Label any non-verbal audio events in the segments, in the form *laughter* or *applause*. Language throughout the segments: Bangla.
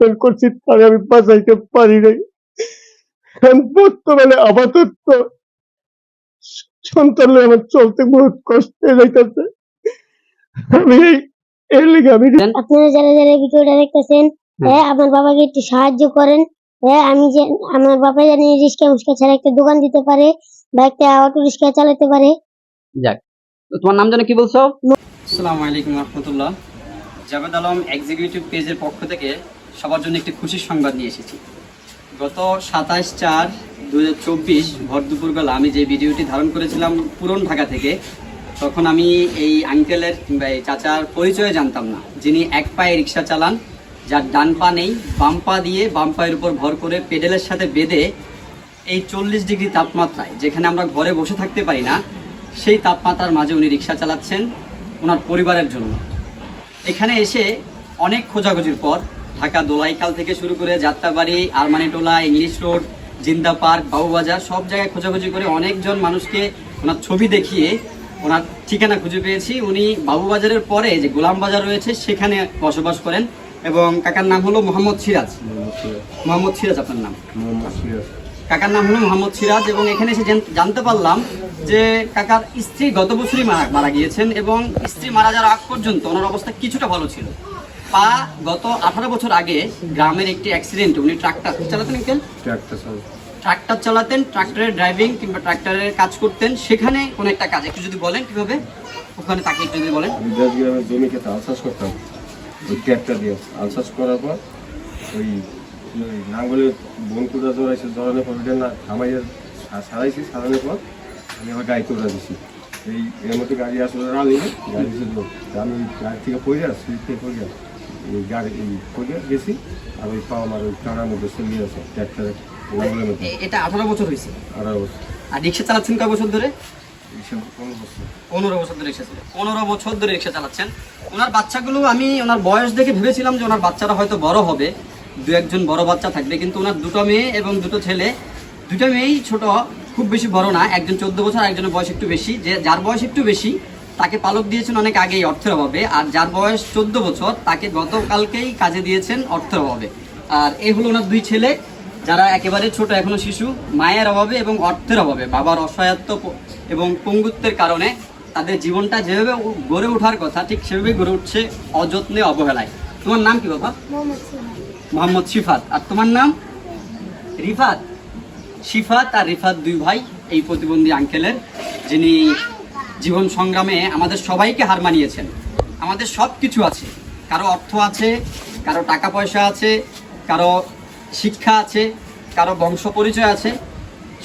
ট্রিটমেন্ট করছি তারে আমি বাঁচাইতে পারি নাই। বর্তমানে আপাতত সন্তান আমার চলতে বহুত কষ্ট হয়ে যাইতেছে। আমি এই এর লিগে আমি আপনারা যারা যারা ভিডিওটা দেখতেছেন হ্যাঁ আমার বাবাকে একটু সাহায্য করেন। হ্যাঁ আমি যে আমার বাবা জানি রিক্সা উস্কা ছাড়া একটা দোকান দিতে পারে বা একটা অটো রিক্সা চালাতে পারে। যাক। তো তোমার নাম যেন কি বলছো? আসসালামু আলাইকুম রহমতুল্লাহ। জাভেদ আলম এক্সিকিউটিভ পেজের পক্ষ থেকে সবার জন্য একটি খুশির সংবাদ নিয়ে এসেছি। গত সাতাশ চার দু ভর দুপুরবেলা আমি যে ভিডিওটি ধারণ করেছিলাম পুরন ঢাকা থেকে, তখন আমি এই আঙ্কেলের কিংবা এই চাচার পরিচয় জানতাম না। যিনি এক পায়ে রিক্সা চালান, যার ডান পা নেই, বাম পা দিয়ে বাম পায়ের উপর ভর করে পেডেলের সাথে বেঁধে এই চল্লিশ ডিগ্রি তাপমাত্রায়, যেখানে আমরা ঘরে বসে থাকতে পারি না, সেই তাপমাত্রার মাঝে উনি রিক্সা চালাচ্ছেন ওনার পরিবারের জন্য। এখানে এসে অনেক খোঁজাখুঁজির পর ঢাকা দোলাইকাল থেকে শুরু করে Jatrabari Armanitola English Road Zinda Park Babubazar সব জায়গায় খোঁজাখুঁজি করে অনেকজন মানুষকে ওনার ছবি দেখিয়ে ওনার ঠিকানা খুঁজে পেয়েছি। উনি বাবুবাজারের পরে যে গোলাম বাজার রয়েছে সেখানে বসবাস করেন এবং কাকার নাম হলো মোহাম্মদ সিরাজ। মোহাম্মদ সিরাজ। আপনার নাম? কাকার নাম হলো মোহাম্মদ সিরাজ এবং এখানে এসে জানতে পারলাম যে কাকার স্ত্রী গত বছরই মারা মারা গিয়েছেন এবং স্ত্রী মারা যাওয়ার আগ পর্যন্ত ওনার অবস্থা কিছুটা ভালো ছিল। পা গত আঠারো বছর আগে গ্রামের একটি অ্যাক্সিডেন্ট উনি ট্রাক্টর চালাতেন আঙ্কেল ট্রাক্টর চালাতেন। ট্রাক্টরের ড্রাইভিং কিংবা ট্রাক্টরের কাজ করতেন। সেখানে কোনো একটা কাজ একটু যদি বলেন কীভাবে? ওখানে তাকে একটু যদি বলেন। আমি গ্রামের জমি খেতে আলসাস করতাম। ওই ট্র্যাক্টর দিয়ে আলসাস করার পর ওই ওই নাঙ্গলে বনকুটা জড়াইছে জড়ানোর পর ওইটা না থামাইয়া সারাইছি সারানোর পর আমি আবার গাড়ি তোলা দিছি। এই এর মধ্যে গাড়ি আসলে রানি গাড়ি আমি গাড়ি থেকে পড়ে আর সিট থেকে এই গাড়ি পড়ে গেছি আর ওই পা আমার ওই কানার মধ্যে চলে আছে ট্র্যাক্টরের নাঙ্গলের মধ্যে। এটা আঠারো বছর হয়েছে? আর অবস্থা আর রিক্সা চালাচ্ছেন কয় বছর ধরে? পনেরো বছর। ধরে রিক্সা চালাচ্ছেন। পনেরো বছর ধরে রিক্সা চালাচ্ছেন। ওনার বাচ্চাগুলো আমি ওনার বয়স দেখে ভেবেছিলাম যে ওনার বাচ্চারা হয়তো বড় হবে দু একজন বড় বাচ্চা থাকবে কিন্তু ওনার দুটো মেয়ে এবং দুটো ছেলে। দুটো মেয়েই ছোট খুব বেশি বড় না একজন চোদ্দ বছর একজনের বয়স একটু বেশি। যে যার বয়স একটু বেশি তাকে পালক দিয়েছেন অনেক আগেই অর্থের অভাবে আর যার বয়স চোদ্দ বছর তাকে গতকালকেই কাজে দিয়েছেন অর্থের অভাবে। আর এই হলো ওনার দুই ছেলে যারা একেবারে ছোট এখনও শিশু মায়ের অভাবে এবং অর্থের অভাবে। বাবার অসহায়ত্ব এবং পঙ্গুত্বের কারণে তাদের জীবনটা যেভাবে গড়ে ওঠার কথা ঠিক সেভাবে গড়ে উঠছে অযত্নে অবহেলায়। তোমার নাম কি বাবা? মোহাম্মদ শিফাত আর তোমার নাম? রিফাত। শিফাত আর রিফাত দুই ভাই এই প্রতিবন্ধী আঙ্কেলের যিনি জীবন সংগ্রামে আমাদের সবাইকে হার মানিয়েছেন। আমাদের সব কিছু আছে। কারও অর্থ আছে, কারও টাকা পয়সা আছে, কারও শিক্ষা আছে, কারও বংশ পরিচয় আছে।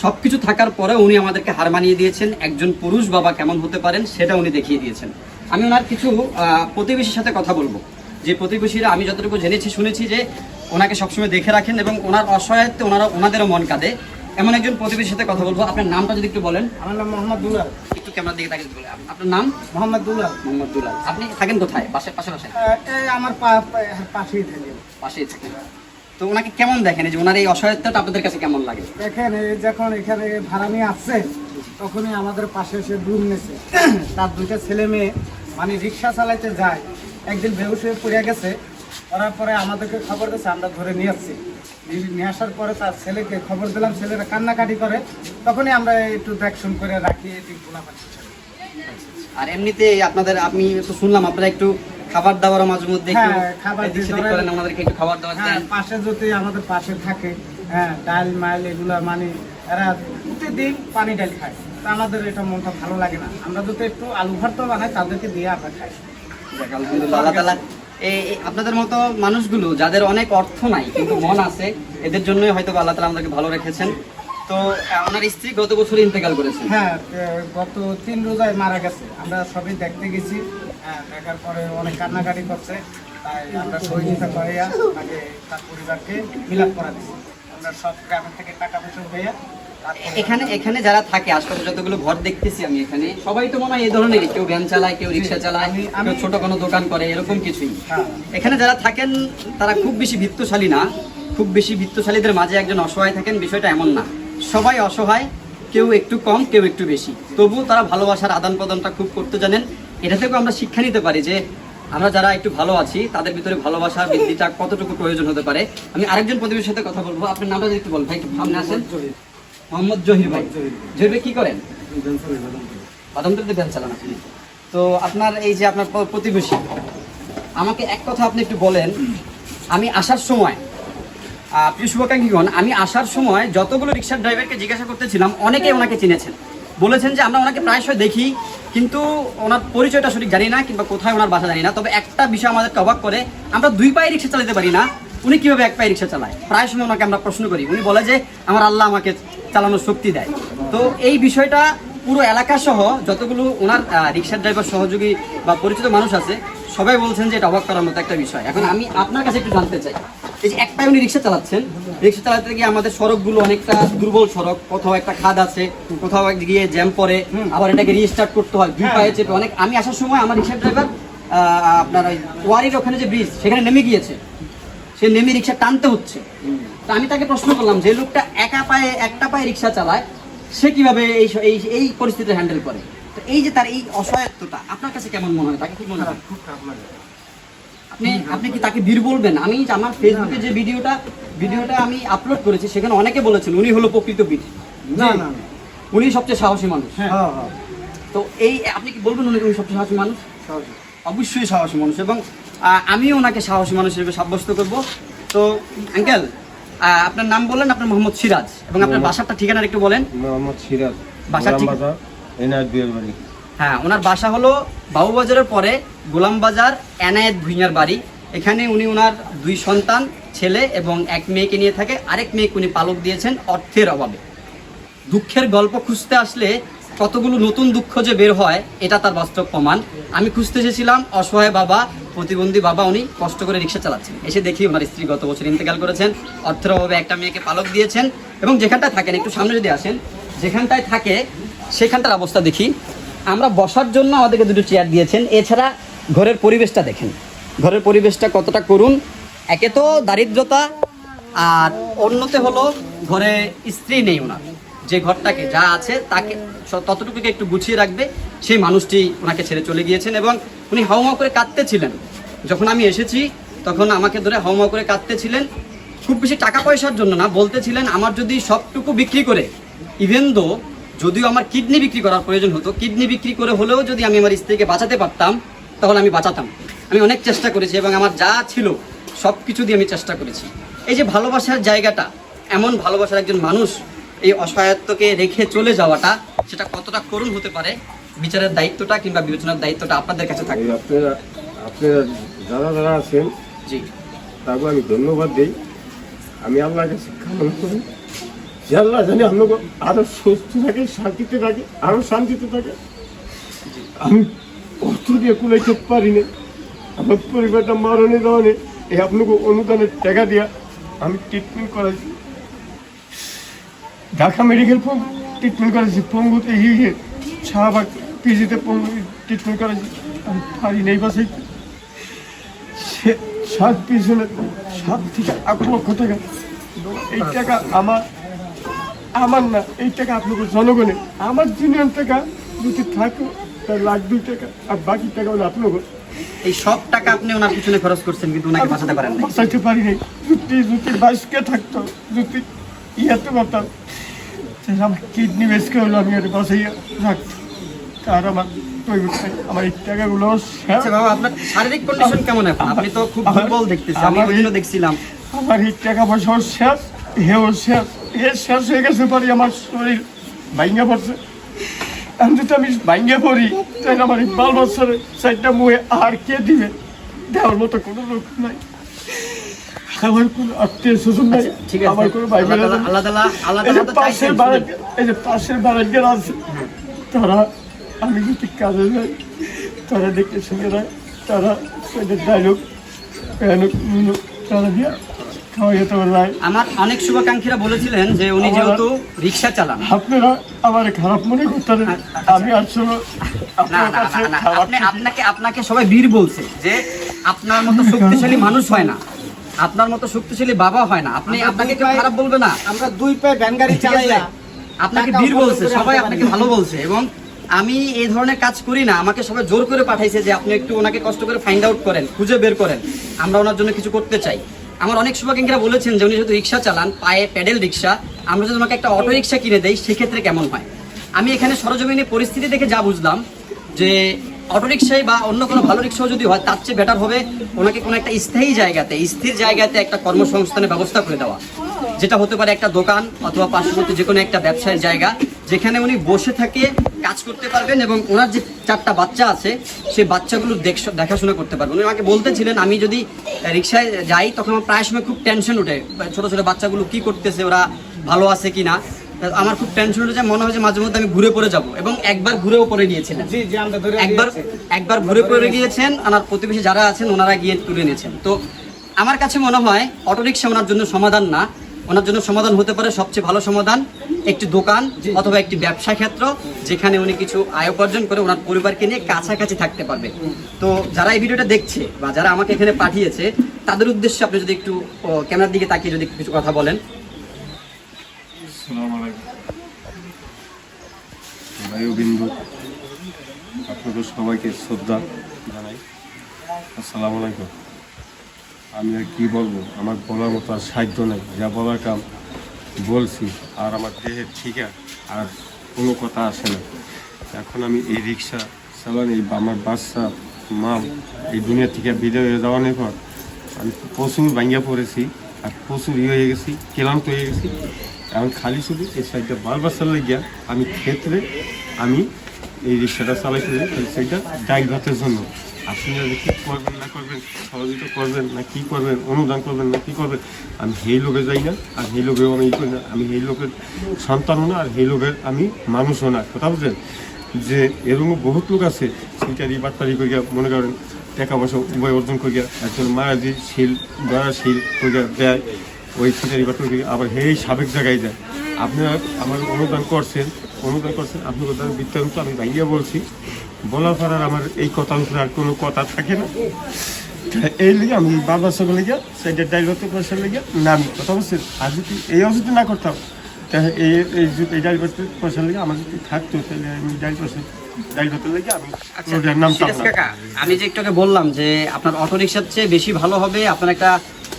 সব কিছু থাকার পরে উনি আমাদেরকে হার মানিয়ে দিয়েছেন। একজন পুরুষ বাবা কেমন হতে পারেন সেটা উনি দেখিয়ে দিয়েছেন। আমি ওনার কিছু প্রতিবেশীর সাথে কথা বলব। যে প্রতিবেশীরা, আমি যতটুকু জেনেছি, শুনেছি যে ওনাকে সবসময় দেখে রাখেন এবং ওনার অসহায়ত্বে ওনারা, ওনাদেরও মন কাঁদে। এমন একজন প্রতিবেশীর সাথে কথা বলব। আপনার নামটা যদি একটু বলেন। আমার নাম মোহাম্মদ দুলাল। একটু ক্যামেরার দিকে তাকে বলে আপনার নাম? মোহাম্মদ দুলাল। মোহাম্মদ দুলাল। আপনি থাকেন কোথায়? পাশে পাশে পাশে এই আমার পাশেই থাকে। পাশেই থাকেন। তো ওনাকে কেমন দেখেন? এই যে ওনার এই অসহায়ত্বটা আপনাদের কাছে কেমন লাগে? দেখেন এই যখন এখানে ভাড়া নিয়ে আসছে তখনই আমাদের পাশে এসে রুম নিয়েছে তার দুইটা ছেলে মেয়ে মানে রিক্সা চালাইতে যায়। একদিন বেহুশ হয়ে পড়ে গেছে। করার পরে আমাদেরকে খবর দিয়েছে আমরা ধরে নিয়ে আসছি। নিয়ে- আসার পরে তার ছেলেকে খবর দিলাম ছেলেরা কান্নাকাটি করে। তখনই আমরা একটু দেখশুন করে রাখি এটি আর এমনিতে আপনাদের আমি তো শুনলাম আপনারা একটু খাবার দাবার মাঝে মধ্যে হ্যাঁ, খাবার এদিক দিয়ে সেদিক ধরেন। করেন আমাদেরকে একটু খাবার দাবার হ্যাঁ দেন। পাশে যদি আমাদের পাশে থাকে হ্যাঁ ডাল মাইল এগুলা মানে এরা প্রতিদিন পানি ডাল খায়। তা আমাদের এটা মনটা ভালো লাগে না। আমরা যদি একটু আলু ভর্তা বানাই তাদেরকে দিয়ে আমরা খাই। আল্লাহ আপনাদের মতো মানুষগুলো যাদের অনেক অর্থ নাই কিন্তু মন আছে এদের জন্যই হয়তো আল্লাহ তাআলা আমাদেরকে ভালো রেখেছেন। তো আহ, ওনার স্ত্রী গত বছর ইন্তেকাল করেছেন হ্যাঁ গত তিন রোজায় মারা গেছে। আমরা সবই দেখতে গেছি। দেখার পরে অনেক কান্নাকাটি করছে। তাই আমরা সহযোগিতা করিয়া তাকে তার পরিবারকে মিলাপ করা দিচ্ছি আমরা সব গ্রামের থেকে টাকা পয়সা হইয়া এখানে এখানে যারা থাকে আশপাশে যতগুলো ঘর দেখতেছি আমি এখানে সবাই তো মনে হয় এই ধরনেরই কেউ ভ্যান চালায় কেউ রিক্সা চালায় কেউ ছোট কোনো দোকান করে এরকম কিছুই। হ্যাঁ। এখানে যারা থাকেন তারা খুব বেশি ভিত্তশালী না খুব বেশি ভিত্তশালীদের মাঝে একজন অসহায় থাকেন বিষয়টা এমন না। সবাই অসহায় কেউ একটু কম কেউ একটু বেশি। তবুও তারা ভালোবাসার আদান প্রদানটা খুব করতে জানেন। এটা থেকেও আমরা শিক্ষা নিতে পারি যে আমরা যারা একটু ভালো আছি তাদের ভিতরে ভালোবাসা বৃদ্ধিটা কতটুকু প্রয়োজন হতে পারে। আমি আরেকজন প্রতিবেশীর সাথে কথা বলব। আপনার নামটা যদি একটু বলেন ভাই সামনে আসেন। মোহাম্মদ জহির ভাই। জহির ভাই কি করেন? তো আপনার এই যে আপনার প্রতিবেশী, আমাকে এক কথা আপনি একটু বলেন, আমি আসার সময় প্রিয় শুভাকাঙ্ক্ষীগণ, আমি আসার সময় যতগুলো রিক্সার ড্রাইভারকে জিজ্ঞাসা করতেছিলাম অনেকেই ওনাকে চিনেছেন। বলেছেন যে আমরা ওনাকে প্রায়শই দেখি, কিন্তু ওনার পরিচয়টা সঠিক জানি না, কিংবা কোথায় ওনার বাসা জানি না। তবে একটা বিষয় আমাদেরকে অবাক করে, আমরা দুই পায়ে রিক্সা চালাতে পারি না, উনি কীভাবে এক পায়ে রিক্সা চালায়? প্রায় সময় ওনাকে আমরা প্রশ্ন করি। উনি বলে যে, আমার আল্লাহ আমাকে চালানোর শক্তি দেয়। তো এই বিষয়টা পুরো এলাকা সহ যতগুলো ওনার রিক্সার ড্রাইভার সহযোগী বা পরিচিত মানুষ আছে, সবাই বলছেন যে এটা অবাক করার মতো একটা বিষয়। এখন আমি আপনার কাছে একটু জানতে চাই। এই যে একটাই উনি রিক্সা চালাচ্ছেন রিক্সা চালাতে গিয়ে আমাদের সড়কগুলো অনেকটা দুর্বল সড়ক, কোথাও একটা খাদ আছে, কোথাও গিয়ে জ্যাম পরে আবার এটাকে রিস্টার্ট করতে হয় দুই পায়ে চেপে। অনেক আমি আসার সময় আমার রিক্সার ড্রাইভার আপনার ওয়ারির ওখানে যে ব্রিজ সেখানে নেমে গিয়েছে। সে নেমে রিক্সা টানতে হচ্ছে। তো আমি তাকে প্রশ্ন করলাম যে লোকটা একা পায়ে একটা পায়ে রিক্সা চালায় সে কীভাবে এই এই পরিস্থিতি হ্যান্ডেল করে? তো এই যে তার এই অসহায়ত্বটা আপনার কাছে কেমন মনে হয়? তাকে কি মনে হয়? খুব খারাপ লাগে আপনি আপনি কি তাকে বীর বলবেন? আমি আমার ফেসবুকে যে ভিডিওটা ভিডিওটা আমি আপলোড করেছি সেখানে অনেকে বলেছেন উনি হলো প্রকৃত বীর। না না। উনি সবচেয়ে সাহসী মানুষ। হ্যাঁ হ্যাঁ তো এই আপনি কি বলবেন উনি সবচেয়ে সাহসী মানুষ। অবশ্যই সাহসী মানুষ এবং আমিও ওনাকে সাহসী মানুষ হিসেবে সাব্যস্ত করব। তো আঙ্কেল আপনার নাম বললেন আপনার মোহাম্মদ সিরাজ এবং আপনার বাসাটা ঠিকানা একটু বলেন। মোহাম্মদ সিরাজ বাসা বাজার এনআইট বাড়ি। হ্যাঁ ওনার বাসা হলো বাবুবাজারের পরে গোলাম বাজার এনায়েত ভুঁইয়ার বাড়ি। এখানে উনি ওনার দুই সন্তান ছেলে এবং এক মেয়েকে নিয়ে থাকে। আরেক মেয়েকে উনি পালক দিয়েছেন অর্থের অভাবে। দুঃখের গল্প খুঁজতে আসলে কতগুলো নতুন দুঃখ যে বের হয়, এটা তার বাস্তব প্রমাণ। আমি খুঁজতে এসেছিলাম অসহায় বাবা, প্রতিবন্ধী বাবা, উনি কষ্ট করে রিক্সা চালাচ্ছেন। এসে দেখি ওনার স্ত্রী গত বছর ইন্তেকাল করেছেন, অর্থের অভাবে একটা মেয়েকে পালক দিয়েছেন, এবং যেখানটায় থাকেন, একটু সামনে যদি আসেন, যেখানটায় থাকে, সেখানটার অবস্থা দেখি। আমরা বসার জন্য আমাদেরকে দুটো চেয়ার দিয়েছেন। এছাড়া ঘরের পরিবেশটা দেখেন। ঘরের পরিবেশটা কতটা করুন একে তো দারিদ্রতা, আর অন্যতে হলো ঘরে স্ত্রী নেই ওনার। যে ঘরটাকে যা আছে তাকে ততটুকুকে একটু গুছিয়ে রাখবে, সেই মানুষটি ওনাকে ছেড়ে চলে গিয়েছেন এবং উনি হাউমা করে কাঁদতেছিলেন। যখন আমি এসেছি, তখন আমাকে ধরে হাউমা করে কাঁদতেছিলেন। খুব বেশি টাকা পয়সার জন্য না, বলতেছিলেন, আমার যদি সবটুকু বিক্রি করে ইভেন দো যদিও আমার কিডনি বিক্রি করার প্রয়োজন হতো, কিডনি বিক্রি করে হলেও যদি আমি আমার স্ত্রীকে বাঁচাতে পারতাম, তাহলে আমি বাঁচাতাম। আমি অনেক চেষ্টা করেছি এবং আমার যা ছিল সব কিছু দিয়ে আমি চেষ্টা করেছি। এই যে ভালোবাসার জায়গাটা, এমন ভালোবাসার একজন মানুষ এই অসহায়ত্বকে রেখে চলে যাওয়াটা সেটা কতটা করুণ হতে পারে বিচারের দায়িত্বটা কিংবা বিবেচনার দায়িত্বটা আপনাদের কাছে থাকবে। আপনারা আপনারা যারা যারা আছেন জি। তাকে আমি ধন্যবাদ দিই। আমি আল্লাহর কাছে কামনা করি যে আল্লাহ জানি আপনাকে আরও সুস্থ থাকে শান্তিতে থাকে আরও শান্তিতে থাকে। আমি অর্থ দিয়ে কুলাইতে পারি না আমার পরিবারটা মারণে দেওয়ানে এই আপনাকে অনুদানের টাকা দিয়া আমি ট্রিটমেন্ট করাইছি। ঢাকা মেডিকেল ট্রিটমেন্ট করেছি পঙ্গুতে গিয়ে শাহবাগ পিজিতে পঙ্গু ট্রিটমেন্ট করেছি আমি পারি নেই বাসাই সে সাত পিছনে সাত থেকে আট লক্ষ টাকা। এই টাকা আমার আমার না এই টাকা আপনাকে জনগণের। আমার জিনিয়ান টাকা যদি থাকে তার লাখ দুই টাকা আর বাকি টাকা হলো আপনাকে এই সব টাকা আপনি ওনার পিছনে খরচ করছেন কিন্তু ওনাকে বাঁচাতে পারেন না বাঁচাইতে পারি নাই। যদি যদি বাইশকে থাকতো যদি ইয়াতে পারতাম আমার কিডনি বেসকে হলো আমি আর বাঁচাইয়া রাখতো তার আমার আমার এই টাকাগুলো শেষ। আচ্ছা বাবা আপনার শারীরিক কন্ডিশন কেমন এখন? আপনি তো খুব দুর্বল দেখতেছি আমি দেখছিলাম। আমার এই টাকা পয়সাও শেষ হেও শেষ হে শেষ হয়ে গেছে পারি আমার শরীর ভাঙ্গা পড়ছে। আমি যদি আমি ভাঙ্গা পড়ি তাহলে আমার এই বাল বছরে চারটা মুহে আর কে দিবে? দেওয়ার মতো কোনো লোক নাই। আমার কোনো আত্মীয় স্বজন নাই আচ্ছা, আমার কোনো ভাই তাআলা তো পাশের এই যে পাশের বাড়ির আছে তারা আমি যদি কাজে যাই তারা দেখতে শুনে রায় তারা সেদের ডায়লগ তারা দিয়ে আমার অনেক শুভাকাঙ্ক্ষীরা বলেছিলেন যে উনি যেহেতু রিক্সা চালান। আপনারা আমার খারাপ মনে করতেন আমি আসলে না, না খারাপ আপনি আপনাকে আপনাকে সবাই বীর বলছে যে আপনার মতো শক্তিশালী *laughs* মানুষ হয় না। আপনার মতো শক্তিশালী বাবা হয় না। আপনি আপনাকে কেউ খারাপ বলবে না। আমরা দুই পায়ে ভ্যান গাড়ি? চালাইয়া আপনাকে বীর বলছে সবাই আপনাকে ভালো বলছে। এবং আমি এই ধরনের কাজ করি না আমাকে সবাই জোর করে পাঠাইছে যে আপনি একটু ওনাকে কষ্ট করে ফাইন্ড আউট করেন খুঁজে বের করেন। আমরা ওনার জন্য কিছু করতে চাই। আমার অনেক শুভাকাঙ্ক্ষীরা বলেছেন যে উনি যেহেতু রিক্সা চালান পায়ে প্যাডেল রিক্সা আমরা যদি ওনাকে একটা অটো রিক্সা কিনে দেই সেক্ষেত্রে কেমন হয়? আমি এখানে সরজমিনে পরিস্থিতি দেখে যা বুঝলাম যে অটোরিকশায় বা অন্য কোনো ভালো রিক্সাও যদি হয়, তার চেয়ে বেটার হবে ওনাকে কোনো একটা স্থায়ী জায়গাতে, স্থির জায়গাতে একটা কর্মসংস্থানের ব্যবস্থা করে দেওয়া। যেটা হতে পারে একটা দোকান অথবা পার্শ্ববর্তী যে কোনো একটা ব্যবসায়ের জায়গা, যেখানে উনি বসে থাকে কাজ করতে পারবেন এবং ওনার যে চারটা বাচ্চা আছে, সেই বাচ্চাগুলো দেখ- দেখাশোনা করতে পারবেন। উনি আমাকে বলতেছিলেন, আমি যদি রিক্সায় যাই, তখন আমার প্রায় সময় খুব টেনশন ওঠে ছোটো ছোটো বাচ্চাগুলো কি করতেছে, ওরা ভালো আছে কিনা? আমার খুব টেনশন যায় মনে হয় যে মাঝে মধ্যে আমি ঘুরে পড়ে যাব। এবং একবার ঘুরেও পড়ে গিয়েছিলেন। জি জি আমরা ধরে একবার একবার ঘুরে পড়ে গিয়েছেন ওনার প্রতিবেশী যারা আছেন ওনারা গিয়ে তুলে নিয়েছেন। তো আমার কাছে মনে হয় অটোরিকশা ওনার জন্য সমাধান না। ওনার জন্য সমাধান হতে পারে সবচেয়ে ভালো সমাধান একটি দোকান অথবা একটি ব্যবসা ক্ষেত্র যেখানে উনি কিছু আয় উপার্জন করে ওনার পরিবারকে নিয়ে কাছাকাছি থাকতে পারবে। তো যারা এই ভিডিওটা দেখছে বা যারা আমাকে এখানে পাঠিয়েছে তাদের উদ্দেশ্যে আপনি যদি একটু ক্যামেরার দিকে তাকিয়ে যদি কিছু কথা বলেন আসসালামু আলাইকুম বায়ুবিন্দু আপনাদের সবাইকে শ্রদ্ধা জানাই। আসসালামু আলাইকুম। আমি আর কি বলব, আমার বলার মতো আর সাধ্য নেই। যা বলার কাম বলছি, আর আমার দেহের ঠিক আর কোনো কথা আসে না। এখন আমি এই রিক্সা চালানি বা আমার বাচ্চা, মা, এই দুনিয়া থেকে বিদায় হয়ে যাওয়ানোর পর আমি প্রচুর ভাঙ্গিয়া পড়েছি, আর প্রচুর ইয়ে হয়ে গেছি, ক্লান্ত হয়ে গেছি। এখন খালি শুধু এই সাইডটা বারবার চালাই গিয়া আমি ক্ষেত্রে আমি এই রিক্সাটা চালাইতে সেইটা ডাইল ভাতের জন্য। আপনারা কি করবেন, না করবেন, সহযোগিতা করবেন, না কি করবেন, অনুদান করবেন, না কি করবেন, আমি সেই লোকে যাই না, আর সেই লোকেও আমি করি না। আমি সেই লোকের সন্তানও না, আর সেই লোকের আমি মানুষও না। কথা বুঝলেন যে এরকম বহুত লোক আছে সেইটা শিলকারি বাটপারি করিয়া মনে করেন, টাকা পয়সা উভয় অর্জন করিয়া একজন মারাজি শিল গড়া শিল করিয়া দেয় ওই বাটপারি করিয়া আবার সেই সাবেক জায়গায় যায়। আপনারা আমার অনুদান করছেন অনুদান করছেন আপনি অনুদান বৃত্তান্ত আমি ভাইয়া বলছি। বলার পর আর আমার এই কথা উপরে আর কোনো কথা থাকে না। এই লিগে আমি বাবার সঙ্গে লেগে সেটা ড্রাইভারতে পয়সা লেগে নামি কথা বলছেন আর যদি এই অবস্থা না করতাম তা এই এই যদি এই ড্রাইভারতে পয়সা লেগে আমার যদি থাকতো তাহলে আমি ড্রাইভারতে লেগে আমি যে একটু বললাম যে আপনার অটো রিক্সার চেয়ে বেশি ভালো হবে আপনার একটা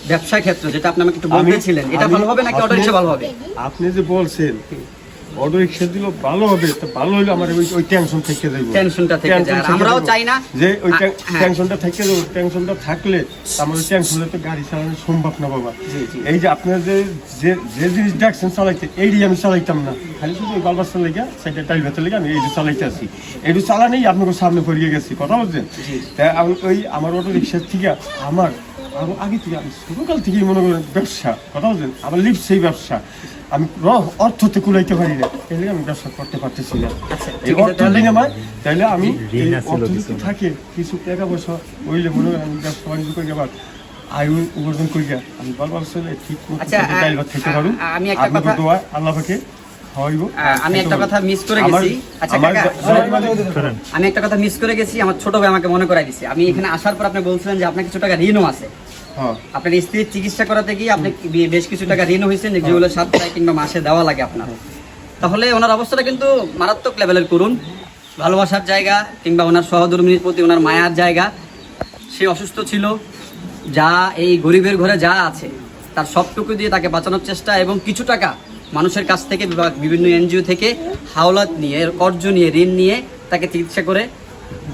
ব্যবসা ক্ষেত্র যেটা আপনি আমাকে একটু বলতেছিলেন এটা ভালো হবে নাকি অটো আপনি- রিক্সা ভালো হবে? আপনি যে বলছেন অটো রিক্সা দিল ভালো হবে তা ভালো হইলে আমার ওই ওই টেনশন থেকে যাইব। টেনশনটা থেকে। আর আমরাও চাই না- যে ওই হ্যাঁ। টেনশনটা থেকে যাব টেনশনটা থাকলে আমার টেনশনে তো গাড়ি চালানো সম্ভব না বাবা। এই যে আপনার যে যে যে জিনিস ডাকছেন চালাইতে এইটি আমি চালাইতাম না। খালি শুধু ওই বালবার চালাই গিয়া সেটা টাইল ভেতর লেগে আমি এই যে চালাইতে আছি। এইটু চালানেই আপনাকে সামনে পড়িয়ে গেছি কথা বলছেন? তা আমি ওই আমার অটো রিক্সার থেকে আমার আরও আগে থেকে আমি ছোটকাল থেকেই মনে করেন ব্যবসা কথা বলছেন? আমার লিপ সেই ব্যবসা। আমি অর্থতে কুলাইতে পারি না এই আমি ব্যবসা করতে পারতেছি না। এই আচ্ছা, ঠিক অর্থ তাহলে- দিন আমার তাইলে আমি এই থাকে কিছু টাকা পয়সা হইলে মনে করেন আমি ব্যবসা বাণিজ্য করি আবার আয়ু উপার্জন করি আমি বারবার ছেলে ঠিক মতো আচ্ছা, আমি একটা কথা- দোয়া আল্লাহ পাকে খাওয়াইব। আহ, আমি একটা কথা মিস করে আমার- গেছি। আচ্ছা কাকা আমি একটা কথা মিস করে গেছি আমার ছোট ভাই আমাকে মনে করাই দিছে। আমি এখানে আসার পর আপনি বলছিলেন যে আপনার কিছু টাকা ঋণও আছে। হ্যাঁ। আপনার স্ত্রীর চিকিৎসা করাতে গিয়ে আপনি বেশ কিছু টাকা ঋণ হয়েছেন যেগুলো সপ্তাহে কিংবা মাসে দেওয়া লাগে আপনার। তাহলে ওনার অবস্থাটা কিন্তু মারাত্মক লেভেলের করুন। ভালোবাসার জায়গা কিংবা ওনার সহধর্মিনীর প্রতি ওনার মায়ার জায়গা। সে অসুস্থ ছিল। যা এই গরিবের ঘরে যা আছে তার সবটুকু দিয়ে তাকে বাঁচানোর চেষ্টা এবং কিছু টাকা মানুষের কাছ থেকে বিভিন্ন এনজিও থেকে হাওলাত নিয়ে কর্জ নিয়ে ঋণ নিয়ে তাকে চিকিৎসা করে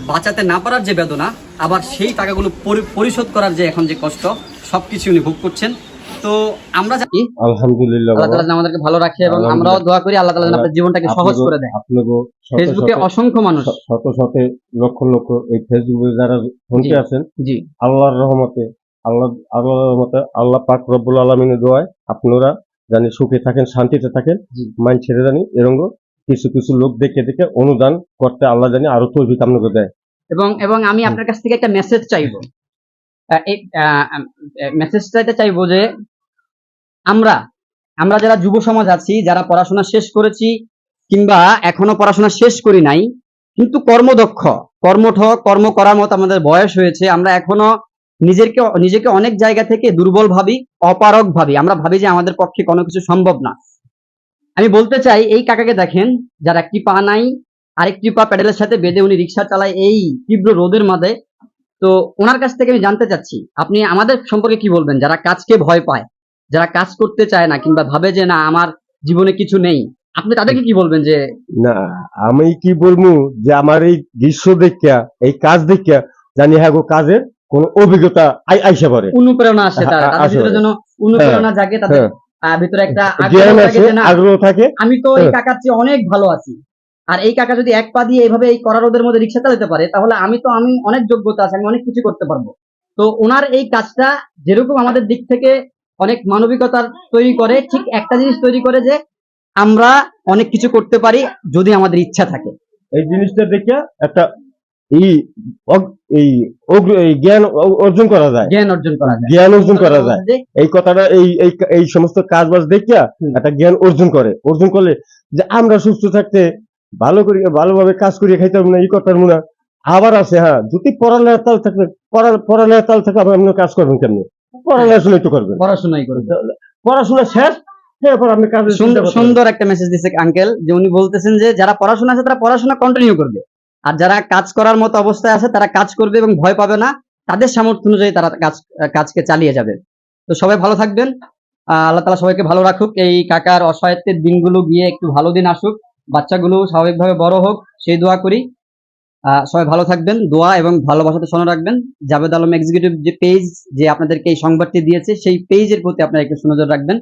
বাঁচাতে না পারার যে বেদনা আবার সেই টাকাগুলো পরিশোধ করার যে এখন যে কষ্ট সবকিছু উনি ভোগ করছেন তো আমরা জানি আলহামদুলিল্লাহ আল্লাহ। তালা আমাদেরকে ভালো রাখে এবং আমরাও দোয়া করি আল্লাহ তালা আপনার জীবনটাকে সহজ করে দেয় আপনাকে ফেসবুকে অসংখ্য মানুষ শত শত লক্ষ লক্ষ এই ফেসবুকে যারা শুনতে। আছেন জি আল্লাহর রহমতে আল্লাহ আল্লাহর রহমতে আল্লাহ পাক রব্বুল আলমিনের দোয়ায় আপনারা জানি সুখে থাকেন শান্তিতে থাকেন জি। মাইন্ড ছেড়ে জানি এরঙ্গ কিছু কিছু লোক দেখে দেখে অনুদান করতে আল্লাহ জানি আরও তৈরি আপনাকে দেয়। এবং এবং আমি আপনার কাছ থেকে একটা মেসেজ চাইব। এই মেসেজ চাইতে চাইব যে আমরা আমরা যারা যুব সমাজ আছি যারা পড়াশোনা শেষ করেছি কিংবা এখনও পড়াশোনা শেষ করি নাই কিন্তু কর্মদক্ষ কর্মঠ কর্ম করার মতো আমাদের বয়স হয়েছে আমরা এখনও নিজেকে নিজেকে অনেক জায়গা থেকে দুর্বল ভাবি অপারক ভাবি। আমরা ভাবি যে আমাদের পক্ষে কোনো কিছু সম্ভব না। আমি বলতে চাই, এই কাকাকে দেখেন, যার একটি পা নাই, আরেকটি পা প্যাডেলের সাথে বেঁধে উনি রিক্সা চালায় এই তীব্র রোদের মাঝে। তো ওনার কাছ থেকে আমি জানতে চাচ্ছি, আপনি আমাদের সম্পর্কে কি বলবেন? যারা কাজকে ভয় পায়, যারা কাজ করতে চায় না কিংবা ভাবে যে না, আমার জীবনে কিছু নেই, আপনি তাদেরকে কি বলবেন যে না, আমি কি বলব যে আমার এই দৃশ্য দেখিয়া, এই কাজ দেখিয়া জানি হ্যাঁ গো কাজের কোন অভিজ্ঞতা আই- আইসা পারে অনুপ্রেরণা আসে তারা। হ্যাঁ, তাদের ভিতরে যেন অনুপ্রেরণা জাগে তাদের হ্যাঁ। ভিতরে একটা আগ্রহ থাকে। আমি তো এই হ্যাঁ। কাকার চেয়ে অনেক ভালো আছি। আর এই কাকা যদি এক পা দিয়ে এইভাবে এই কড়া রোদের মধ্যে রিক্সা চালাতে পারে তাহলে আমি তো আমি অনেক যোগ্যতা আছে আমি অনেক কিছু করতে পারব। তো ওনার এই কাজটা যেরকম আমাদের দিক থেকে অনেক মানবিকতার তৈরি করে ঠিক একটা জিনিস তৈরি করে যে আমরা অনেক কিছু করতে পারি যদি আমাদের ইচ্ছা থাকে। এই জিনিসটা দেখে একটা এই এই এই জ্ঞান অর্জন করা যায়। জ্ঞান অর্জন করা যায়। জ্ঞান অর্জন করা যায়। এই কথাটা এই এই সমস্ত কাজ বাজ দেখিয়া একটা জ্ঞান অর্জন করে। অর্জন করলে যে আমরা সুস্থ থাকতে ভালো করে ভালোভাবে কাজ করিয়ে খাইতে পারব না এই করতে পারব না আবার আছে হ্যাঁ যদি পড়ালেখার তাল থাকবে পড়া- পড়ালেখার তাল থাকবে আপনি কাজ করবেন কেমনি? পড়ালেখা শুনে তো করবেন। পড়াশোনাই করবে পড়াশোনা শেষ এরপর আপনি সুন্দর সুন্দর একটা মেসেজ দিচ্ছে আঙ্কেল যে উনি বলতেছেন যে যারা পড়াশোনা আছে তারা পড়াশোনা কন্টিনিউ করবে। আর যারা কাজ করার মতো অবস্থায় আছে, তারা কাজ করবে এবং ভয় পাবে না। তাদের সামর্থ্য অনুযায়ী তারা কাজ, কাজকে চালিয়ে যাবে। তো সবাই ভালো থাকবেন। আল্লাহ তালা সবাইকে ভালো রাখুক। এই কাকার অসহায়ত্বের দিনগুলো গিয়ে একটু ভালো দিন আসুক। বাচ্চাগুলো স্বাভাবিকভাবে বড় হোক, সেই দোয়া করি। সবাই ভালো থাকবেন। দোয়া এবং ভালোবাসাতে স্মরণ রাখবেন। জাভেদ আলম এক্সিকিউটিভ যে পেজ যে আপনাদেরকে এই সংবাদটি দিয়েছে, সেই পেজের প্রতি আপনারা একটু সুনজর রাখবেন।